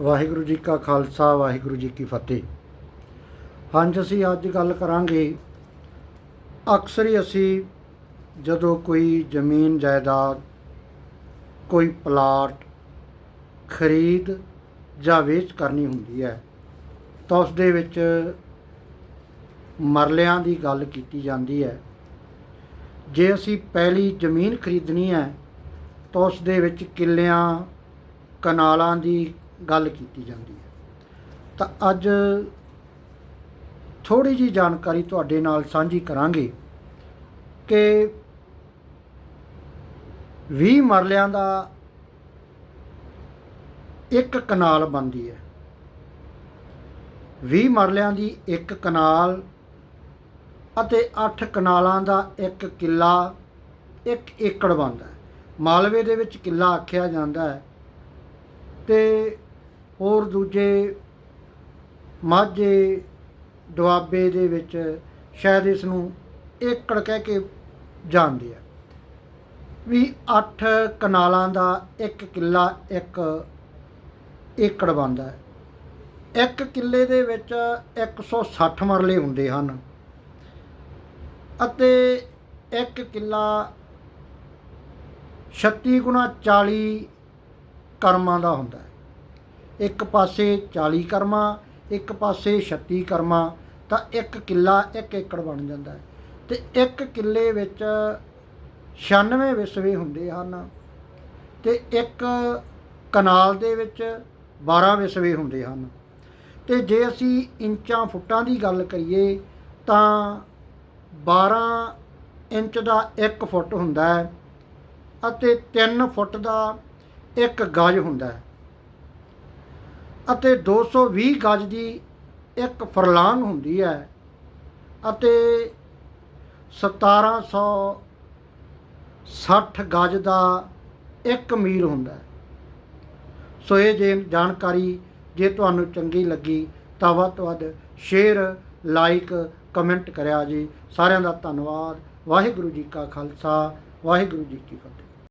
ਵਾਹਿਗੁਰੂ ਜੀ ਕਾ ਖਾਲਸਾ, ਵਾਹਿਗੁਰੂ ਜੀ ਕੀ ਫਤਿਹ। ਹਾਂਜੀ ਅਸੀਂ ਅੱਜ ਗੱਲ ਕਰਾਂਗੇ, ਅਕਸਰ ਹੀ ਅਸੀਂ ਜਦੋਂ ਕੋਈ ਜ਼ਮੀਨ, ਜਾਇਦਾਦ, ਕੋਈ ਪਲਾਟ ਖਰੀਦ ਜਾਂ ਵੇਚ ਕਰਨੀ ਹੁੰਦੀ ਹੈ, ਤਾਂ ਉਸ ਦੇ ਵਿੱਚ ਮਰਲਿਆਂ ਦੀ ਗੱਲ ਕੀਤੀ ਜਾਂਦੀ ਹੈ। ਜੇ ਅਸੀਂ ਪਹਿਲੀ ਜ਼ਮੀਨ ਖਰੀਦਣੀ ਹੈ, ਤਾਂ ਉਸ ਦੇ ਵਿੱਚ ਕਿੱਲਿਆਂ, ਕਨਾਲਾਂ ਦੀ ਗੱਲ ਕੀਤੀ ਜਾਂਦੀ ਹੈ। ਤਾਂ ਅੱਜ ਥੋੜੀ ਜੀ ਜਾਣਕਾਰੀ ਤੁਹਾਡੇ ਨਾਲ ਸਾਂਝੀ ਕਰਾਂਗੇ ਕਿ 20 ਮਰਲਿਆਂ ਦਾ ਇੱਕ ਕਨਾਲ ਬਣਦੀ ਹੈ। 20 ਮਰਲਿਆਂ ਦੀ ਇੱਕ ਕਨਾਲ ਅਤੇ 8 ਕਨਾਲਾਂ ਦਾ ਇੱਕ ਕਿੱਲਾ, ਇੱਕ ਏਕੜ ਬਣਦਾ ਹੈ। ਮਾਲਵੇ ਦੇ ਵਿੱਚ ਕਿੱਲਾ ਆਖਿਆ ਜਾਂਦਾ ਹੈ ਤੇ ਹੋਰ ਦੂਜੇ ਮਾਝੇ ਦੁਆਬੇ ਦੇ ਵਿੱਚ ਸ਼ਾਇਦ ਇਸ ਨੂੰ ਏਕੜ ਕਹਿ ਕੇ ਜਾਣਦੇ ਆ। ਵੀ 8 ਕਨਾਲਾਂ ਦਾ ਇੱਕ ਕਿੱਲਾ ਇੱਕ ਏਕੜ ਬਣਦਾ ਹੈ। ਇੱਕ ਕਿੱਲੇ ਦੇ ਵਿੱਚ 160 ਮਰਲੇ ਹੁੰਦੇ ਹਨ ਅਤੇ ਇੱਕ ਕਿੱਲਾ 36 ਗੁਣਾ 40 ਕਰਮਾਂ ਦਾ ਹੁੰਦਾ ਹੈ। ਇੱਕ ਪਾਸੇ 40 ਕਰਮਾਂ, ਇੱਕ ਪਾਸੇ 36 ਕਰਮਾ, ਤਾਂ ਇੱਕ ਕਿੱਲਾ ਇੱਕ ਏਕੜ ਬਣ ਜਾਂਦਾ ਹੈ। ਤੇ ਇੱਕ ਕਿੱਲੇ ਵਿੱਚ 96 ਵਿਸਵੇ ਹੁੰਦੇ ਹਨ ਤੇ ਇੱਕ ਕਨਾਲ ਦੇ ਵਿੱਚ 12 ਵਿਸਵੇ ਹੁੰਦੇ ਹਨ। ਤੇ ਜੇ ਅਸੀਂ ਇੰਚਾਂ ਫੁੱਟਾਂ ਦੀ ਗੱਲ ਕਰੀਏ, ਤਾਂ 12 ਇੰਚ ਦਾ 1 ਫੁੱਟ ਹੁੰਦਾ ਹੈ ਅਤੇ 3 ਫੁੱਟ ਦਾ ਇੱਕ ਗਜ ਹੁੰਦਾ ਹੈ। ਅਤੇ 220 ਗਜ ਦੀ ਇੱਕ ਫਰਲਾਂਗ ਹੁੰਦੀ ਹੈ ਅਤੇ 1760 ਗਜ ਦਾ ਇੱਕ ਮੀਲ ਹੁੰਦਾ ਹੈ। ਸੋ ਇਹ ਜੇ ਜਾਣਕਾਰੀ ਜੇ ਤੁਹਾਨੂੰ ਚੰਗੀ ਲੱਗੀ ਤਾਂ ਵੱਧ ਤੋਂ ਵੱਧ ਸ਼ੇਅਰ, ਲਾਈਕ, ਕਮੈਂਟ ਕਰਿਆ ਜੀ। ਸਾਰਿਆਂ ਦਾ ਧੰਨਵਾਦ। ਵਾਹਿਗੁਰੂ ਜੀ ਕਾ ਖਾਲਸਾ, ਵਾਹਿਗੁਰੂ ਜੀ ਕੀ ਫਤਿਹ।